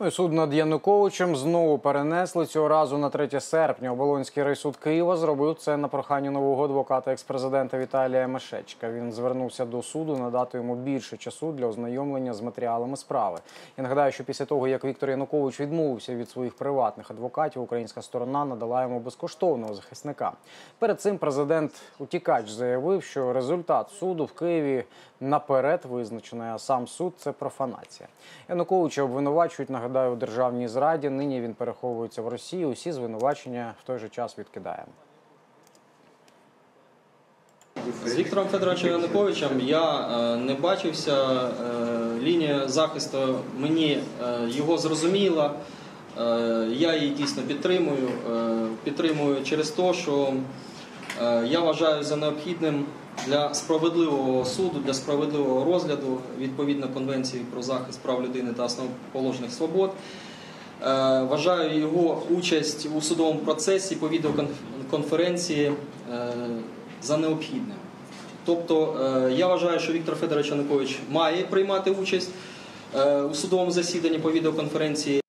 Ну суд над Януковичем знову перенесли цього разу на 3 серпня. Оболонський райсуд Києва зробив це на прохання нового адвоката експрезидента Віталія Мешечка. Він звернувся до суду надати йому більше часу для ознайомлення з матеріалами справи. Я нагадаю, що після того, як Віктор Янукович відмовився від своїх приватних адвокатів, українська сторона надала йому безкоштовного захисника. Перед цим президент утікач заявив, що результат суду в Києві наперед визначений, а сам суд це профанація. Януковича обвинувачують, нагадаю, у державній зраді. Нині він переховується в Росії. Усі звинувачення в той же час відкидаємо. З Віктором Федоровичем Януковичем я е, не бачився. Е, лінія захисту мені е, його зрозуміла. Я її дійсно підтримую. Підтримую через те, що я вважаю за необхідним для справедливого суду, для справедливого розгляду відповідно Конвенції про захист прав людини та основоположних свобод. Е, Вважаю його участь у судовому процесі по відеоконференції е, за необхідним. Тобто е, я вважаю, що Віктор Федорович Янукович має приймати участь у судовому засіданні по відеоконференції.